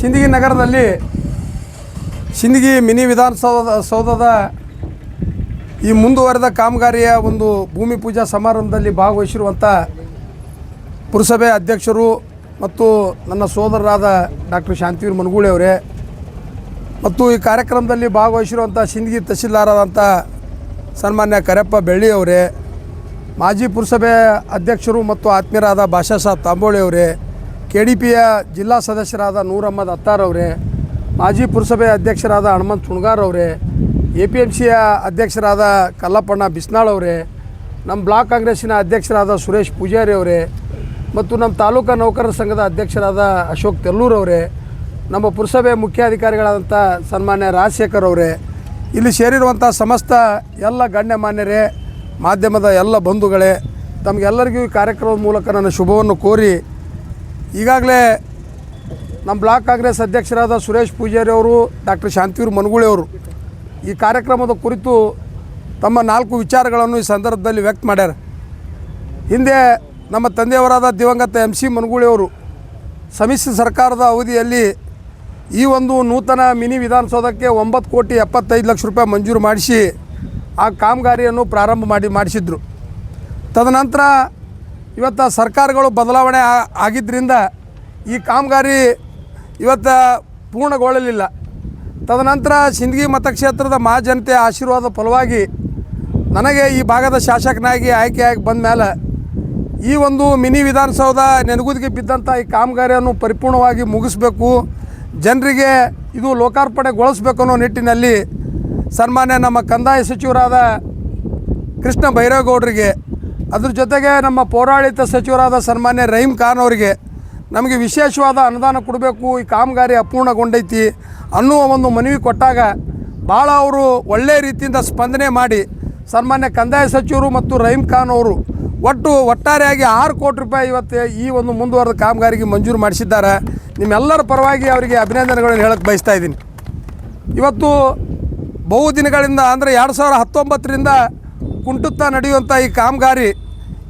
ಸಿಂದಗಿ ನಗರದಲ್ಲಿ ಸಿಂದಗಿ ಮಿನಿ ವಿಧಾನಸೌಧ ಸೌಧದ ಈ ಮುಂದುವರೆದ ಕಾಮಗಾರಿಯ ಒಂದು ಭೂಮಿ ಪೂಜಾ ಸಮಾರಂಭದಲ್ಲಿ ಭಾಗವಹಿಸಿರುವಂಥ ಪುರಸಭೆ ಅಧ್ಯಕ್ಷರು ಮತ್ತು ನನ್ನ ಸೋದರರಾದ ಡಾಕ್ಟರ್ ಶಾಂತಿವೀರ್ ಮನಗೂಳಿ ಅವರೇ. ಮತ್ತು ಈ ಕಾರ್ಯಕ್ರಮದಲ್ಲಿ ಭಾಗವಹಿಸಿರುವಂಥ ಸಿಂದಗಿ ತಹಸೀಲ್ದಾರಾದಂಥ ಸನ್ಮಾನ್ಯ ಕರೆಪ್ಪ ಬೆಳ್ಳಿ ಅವರೇ, ಮಾಜಿ ಪುರಸಭೆ ಅಧ್ಯಕ್ಷರು ಮತ್ತು ಆತ್ಮೀಯರಾದ ಭಾಷಾ ಸಾಬ್ ತಾಂಬೋಳಿ ಅವರೇ ಕೆ ಡಿ ಪಿಯ ಜಿಲ್ಲಾ ಸದಸ್ಯರಾದ ನೂರ್ ಅಹಮದ್ ಅತ್ತಾರ್ ಅವರೇ, ಮಾಜಿ ಪುರಸಭೆ ಅಧ್ಯಕ್ಷರಾದ ಹನುಮಂತ್ ಸುಣ್ಗಾರ್ ಅವರೇ ಎ ಪಿ ಎಂ ಸಿಯ ಅಧ್ಯಕ್ಷರಾದ ಕಲ್ಲಪ್ಪಣ್ಣ ಬಿಸ್ನಾಳ್ ಅವರೇ, ನಮ್ಮ ಬ್ಲಾಕ್ ಕಾಂಗ್ರೆಸ್ಸಿನ ಅಧ್ಯಕ್ಷರಾದ ಸುರೇಶ್ ಪೂಜಾರಿ ಅವರೇ ಮತ್ತು ನಮ್ಮ ತಾಲೂಕಾ ನೌಕರರ ಸಂಘದ ಅಧ್ಯಕ್ಷರಾದ ಅಶೋಕ್ ತೆಲ್ಲೂರ್ ಅವರೇ, ನಮ್ಮ ಪುರಸಭೆ ಮುಖ್ಯಾಧಿಕಾರಿಗಳಾದಂಥ ಸನ್ಮಾನ್ಯ ರಾಜಶೇಖರ್ ಅವರೇ. ಇಲ್ಲಿ ಸೇರಿರುವಂಥ ಸಮಸ್ತ ಎಲ್ಲ ಗಣ್ಯಮಾನ್ಯರೇ, ಮಾಧ್ಯಮದ ಎಲ್ಲ ಬಂಧುಗಳೇ, ತಮಗೆಲ್ಲರಿಗೂ ಈ ಕಾರ್ಯಕ್ರಮದ ಮೂಲಕ ನನ್ನ ಶುಭವನ್ನು ಕೋರಿ ಈಗಾಗಲೇ ನಮ್ಮ ಬ್ಲಾಕ್ ಕಾಂಗ್ರೆಸ್ ಅಧ್ಯಕ್ಷರಾದ ಸುರೇಶ್ ಪೂಜಾರಿ ಅವರು, ಡಾಕ್ಟರ್ ಶಾಂತಿವೀರ್ ಮನಗೂಳಿ ಅವರು ಈ ಕಾರ್ಯಕ್ರಮದ ಕುರಿತು ತಮ್ಮ ನಾಲ್ಕು ವಿಚಾರಗಳನ್ನು ಈ ಸಂದರ್ಭದಲ್ಲಿ ವ್ಯಕ್ತ ಮಾಡ್ಯಾರ. ಹಿಂದೆ ನಮ್ಮ ತಂದೆಯವರಾದ ದಿವಂಗತ ಎಂ ಸಿ ಮನಗೂಳಿ ಅವರು, ಸಮ್ಮಿಶ್ರ ಸರ್ಕಾರದ ಅವಧಿಯಲ್ಲಿ ಈ ಒಂದು ನೂತನ ಮಿನಿ ವಿಧಾನಸೌಧಕ್ಕೆ ಒಂಬತ್ತು ಕೋಟಿ ಎಪ್ಪತ್ತೈದು ಲಕ್ಷ ರೂಪಾಯಿ ಮಂಜೂರು ಮಾಡಿಸಿ ಆ ಕಾಮಗಾರಿಯನ್ನು ಪ್ರಾರಂಭ ಮಾಡಿ ಮಾಡಿಸಿದ್ರು. ತದನಂತರ ಇವತ್ತು ಸರ್ಕಾರಗಳು ಬದಲಾವಣೆ ಆಗಿದ್ದರಿಂದ ಈ ಕಾಮಗಾರಿ ಇವತ್ತು ಪೂರ್ಣಗೊಳ್ಳಲಿಲ್ಲ. ತದನಂತರ ಸಿಂದಗಿ ಮತಕ್ಷೇತ್ರದ ಮಹಾಜನತೆ ಆಶೀರ್ವಾದ ಫಲವಾಗಿ ನನಗೆ ಈ ಭಾಗದ ಶಾಸಕನಾಗಿ ಆಯ್ಕೆಯಾಗಿ ಬಂದ ಮೇಲೆ ಈ ಒಂದು ಮಿನಿ ವಿಧಾನಸೌಧ ನೆನಗುದಿಗೆ ಬಿದ್ದಂಥ ಈ ಕಾಮಗಾರಿಯನ್ನು ಪರಿಪೂರ್ಣವಾಗಿ ಮುಗಿಸ್ಬೇಕು. ಜನರಿಗೆ ಇದು ಲೋಕಾರ್ಪಣೆಗೊಳಿಸ್ಬೇಕು ಅನ್ನೋ ನಿಟ್ಟಿನಲ್ಲಿ ಸನ್ಮಾನ್ಯ ನಮ್ಮ ಕಂದಾಯ ಸಚಿವರಾದ ಕೃಷ್ಣ ಬೈರೇಗೌಡರಿಗೆ ಅದ್ರ ಜೊತೆಗೆ ನಮ್ಮ ಪೌರಾಡಳಿತ ಸಚಿವರಾದ ಸನ್ಮಾನ್ಯ ರಹೀಮ್ ಖಾನ್ ಅವರಿಗೆ ನಮಗೆ ವಿಶೇಷವಾದ ಅನುದಾನ ಕೊಡಬೇಕು, ಈ ಕಾಮಗಾರಿ ಅಪೂರ್ಣಗೊಂಡೈತಿ ಅನ್ನುವ ಒಂದು ಮನವಿ ಕೊಟ್ಟಾಗ ಭಾಳ ಅವರು ಒಳ್ಳೆಯ ರೀತಿಯಿಂದ ಸ್ಪಂದನೆ ಮಾಡಿ ಸನ್ಮಾನ್ಯ ಕಂದಾಯ ಸಚಿವರು ಮತ್ತು ರಹೀಮ್ ಖಾನ್ ಅವರು ಒಟ್ಟು ಒಟ್ಟಾರೆಯಾಗಿ ಆರು ಕೋಟಿ ರೂಪಾಯಿ ಇವತ್ತು ಈ ಒಂದು ಮುಂದುವರೆದ ಕಾಮಗಾರಿಗೆ ಮಂಜೂರು ಮಾಡಿಸಿದ್ದಾರೆ. ನಿಮ್ಮೆಲ್ಲರ ಪರವಾಗಿ ಅವರಿಗೆ ಅಭಿನಂದನೆಗಳನ್ನು ಹೇಳಕ್ಕೆ ಬಯಸ್ತಾ ಇದ್ದೀನಿ. ಇವತ್ತು ಬಹುದಿನಗಳಿಂದ, ಅಂದರೆ ಎರಡು ಸಾವಿರ ಹತ್ತೊಂಬತ್ತರಿಂದ ಕುಂಟುತ್ತಾ ನಡೆಯುವಂಥ ಈ ಕಾಮಗಾರಿ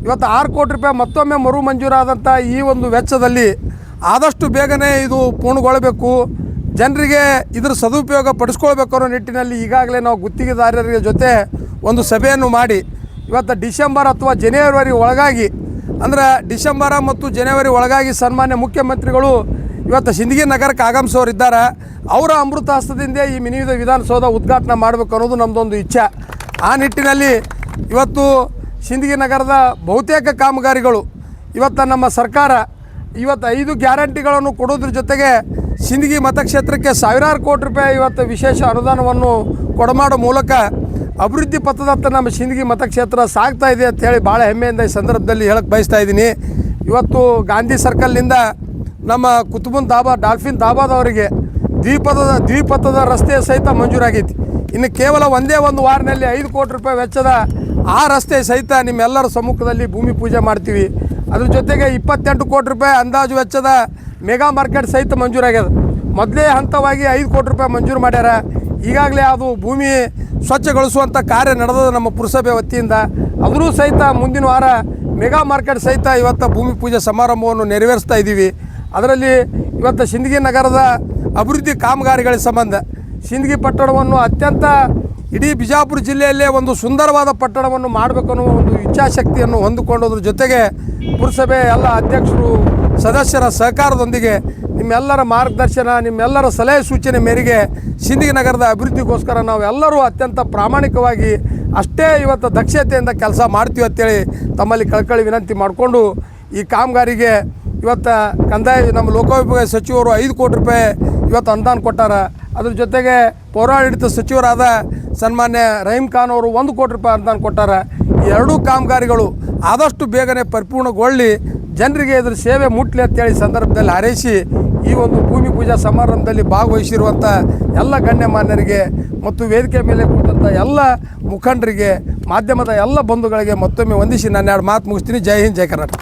ಇವತ್ತು ಆರು ಕೋಟಿ ರೂಪಾಯಿ ಮತ್ತೊಮ್ಮೆ ಮರು ಮಂಜೂರಾದಂಥ ಈ ಒಂದು ವೆಚ್ಚದಲ್ಲಿ ಆದಷ್ಟು ಬೇಗನೆ ಇದು ಪೂರ್ಣಗೊಳ್ಳಬೇಕು. ಜನರಿಗೆ ಇದರ ಸದುಪಯೋಗ ಪಡಿಸ್ಕೊಳ್ಬೇಕು ಅನ್ನೋ ನಿಟ್ಟಿನಲ್ಲಿ ಈಗಾಗಲೇ ನಾವು ಗುತ್ತಿಗೆದಾರರ ಜೊತೆ ಒಂದು ಸಭೆಯನ್ನು ಮಾಡಿ, ಇವತ್ತು ಡಿಸೆಂಬರ್ ಅಥವಾ ಜನವರಿ ಒಳಗಾಗಿ, ಅಂದ್ರೆ ಡಿಸೆಂಬರ ಮತ್ತು ಜನವರಿ ಒಳಗಾಗಿ ಸನ್ಮಾನ್ಯ ಮುಖ್ಯಮಂತ್ರಿಗಳು ಇವತ್ತು ಸಿಂದಗಿ ನಗರಕ್ಕೆ ಆಗಮಿಸೋರು ಇದ್ದಾರೆ ಅವರ ಅಮೃತ ಹಸ್ತದಿಂದ ಈ ಮಿನಿ ವಿಧಾನಸೌಧ ಉದ್ಘಾಟನೆ ಮಾಡಬೇಕು ಅನ್ನೋದು ನಮ್ಮದೊಂದು ಇಚ್ಛೆ. ಆ ನಿಟ್ಟಿನಲ್ಲಿ ಇವತ್ತು ಸಿಂದಗಿ ನಗರದ ಬಹುತೇಕ ಕಾಮಗಾರಿಗಳು ಇವತ್ತು ನಮ್ಮ ಸರ್ಕಾರ ಇವತ್ತು ಐದು ಗ್ಯಾರಂಟಿಗಳನ್ನು ಕೊಡೋದ್ರ ಜೊತೆಗೆ ಸಿಂದಗಿ ಮತಕ್ಷೇತ್ರಕ್ಕೆ ಸಾವಿರಾರು ಕೋಟಿ ರೂಪಾಯಿ ಇವತ್ತು ವಿಶೇಷ ಅನುದಾನವನ್ನು ಕೊಡಮಾಡೋ ಮೂಲಕ ಅಭಿವೃದ್ಧಿ ಪಥದತ್ತ ನಮ್ಮ ಸಿಂದಗಿ ಮತಕ್ಷೇತ್ರ ಸಾಗ್ತಾ ಇದೆ ಅಂತೇಳಿ ಭಾಳ ಹೆಮ್ಮೆಯಿಂದ ಈ ಸಂದರ್ಭದಲ್ಲಿ ಹೇಳಕ್ಕೆ ಬಯಸ್ತಾ ಇದ್ದೀನಿ. ಇವತ್ತು ಗಾಂಧಿ ಸರ್ಕಲ್ನಿಂದ ನಮ್ಮ ಕುತುಬುನ್ ದಾಬಾ, ಡಾಲ್ಫಿನ್ ದಾಬಾದವರಿಗೆ ದ್ವಿಪಥದ ದ್ವಿಪಥದ ರಸ್ತೆ ಸಹಿತ ಮಂಜೂರಾಗೈತಿ. ಇನ್ನು ಕೇವಲ ಒಂದೇ ಒಂದು ವಾರನಲ್ಲಿ ಐದು ಕೋಟಿ ರೂಪಾಯಿ ವೆಚ್ಚದ ಆ ರಸ್ತೆ ಸಹಿತ ನಿಮ್ಮೆಲ್ಲರ ಸಮ್ಮುಖದಲ್ಲಿ ಭೂಮಿ ಪೂಜೆ ಮಾಡ್ತೀವಿ. ಅದ್ರ ಜೊತೆಗೆ ಇಪ್ಪತ್ತೆಂಟು ಕೋಟಿ ರೂಪಾಯಿ ಅಂದಾಜು ವೆಚ್ಚದ ಮೆಗಾ ಮಾರ್ಕೆಟ್ ಸಹಿತ ಮಂಜೂರಾಗ್ಯದ. ಮೊದಲೇ ಹಂತವಾಗಿ ಐದು ಕೋಟಿ ರೂಪಾಯಿ ಮಂಜೂರು ಮಾಡ್ಯಾರ. ಈಗಾಗಲೇ ಅದು ಭೂಮಿ ಸ್ವಚ್ಛಗೊಳಿಸುವಂಥ ಕಾರ್ಯ ನಡೆದದ ನಮ್ಮ ಪುರಸಭೆ ವತಿಯಿಂದ. ಅದರೂ ಸಹಿತ ಮುಂದಿನ ವಾರ ಮೆಗಾ ಮಾರ್ಕೆಟ್ ಸಹಿತ ಇವತ್ತು ಭೂಮಿ ಪೂಜೆ ಸಮಾರಂಭವನ್ನು ನೆರವೇರಿಸ್ತಾ ಇದ್ದೀವಿ. ಅದರಲ್ಲಿ ಇವತ್ತು ಸಿಂದಗಿ ನಗರದ ಅಭಿವೃದ್ಧಿ ಕಾಮಗಾರಿಗಳ ಸಂಬಂಧ. ಸಿಂದಗಿ ಪಟ್ಟಣವನ್ನು ಅತ್ಯಂತ ಇಡೀ ಬಿಜಾಪುರ ಜಿಲ್ಲೆಯಲ್ಲೇ ಒಂದು ಸುಂದರವಾದ ಪಟ್ಟಣವನ್ನು ಮಾಡಬೇಕು ಅನ್ನೋ ಒಂದು ಇಚ್ಛಾಶಕ್ತಿಯನ್ನು ಹೊಂದಿಕೊಂಡೋದ್ರ ಜೊತೆಗೆ ಪುರಸಭೆ ಎಲ್ಲ ಅಧ್ಯಕ್ಷರು, ಸದಸ್ಯರ ಸಹಕಾರದೊಂದಿಗೆ ನಿಮ್ಮೆಲ್ಲರ ಮಾರ್ಗದರ್ಶನ, ನಿಮ್ಮೆಲ್ಲರ ಸಲಹೆ ಸೂಚನೆ ಮೇರೆಗೆ ಸಿಂದಗಿ ನಗರದ ಅಭಿವೃದ್ಧಿಗೋಸ್ಕರ ನಾವೆಲ್ಲರೂ ಅತ್ಯಂತ ಪ್ರಾಮಾಣಿಕವಾಗಿ ಅಷ್ಟೇ ಇವತ್ತು ದಕ್ಷತೆಯಿಂದ ಕೆಲಸ ಮಾಡ್ತೀವಿ ಅಂತೇಳಿ ತಮ್ಮಲ್ಲಿ ಕಳ್ಕಳಿ ವಿನಂತಿ ಮಾಡಿಕೊಂಡು ಈ ಕಾಮಗಾರಿಗೆ ಇವತ್ತು ಕಂದಾಯ, ನಮ್ಮ ಲೋಕೋಪಯೋಗ ಸಚಿವರು ಐದು ಕೋಟಿ ರೂಪಾಯಿ ಇವತ್ತು ಅನುದಾನ ಕೊಟ್ಟಾರ. ಅದ್ರ ಜೊತೆಗೆ ಪೌರಾಡಳಿತ ಸಚಿವರಾದ ಸನ್ಮಾನ್ಯ ರಹೀಂ ಖಾನ್ ಅವರು ಒಂದು ಕೋಟಿ ರೂಪಾಯಿ ಅನುದಾನ ಕೊಟ್ಟಾರ. ಎರಡೂ ಕಾಮಗಾರಿಗಳು ಆದಷ್ಟು ಬೇಗನೆ ಪರಿಪೂರ್ಣಗೊಳ್ಳಿ, ಜನರಿಗೆ ಇದ್ರ ಸೇವೆ ಮುಟ್ಲಿ ಅಂತೇಳಿ ಸಂದರ್ಭದಲ್ಲಿ ಹಾರೈಸಿ, ಈ ಒಂದು ಭೂಮಿ ಪೂಜಾ ಸಮಾರಂಭದಲ್ಲಿ ಭಾಗವಹಿಸಿರುವಂಥ ಎಲ್ಲ ಗಣ್ಯಮಾನ್ಯರಿಗೆ ಮತ್ತು ವೇದಿಕೆ ಮೇಲೆ ಕೂತಂಥ ಎಲ್ಲ ಮುಖಂಡರಿಗೆ, ಮಾಧ್ಯಮದ ಎಲ್ಲ ಬಂಧುಗಳಿಗೆ ಮತ್ತೊಮ್ಮೆ ವಂದಿಸಿ ನಾನು ಎರಡು ಮಾತು ಮುಗಿಸ್ತೀನಿ. ಜೈ ಹಿಂದ್, ಜೈ ಕರ್ನಾಟಕ.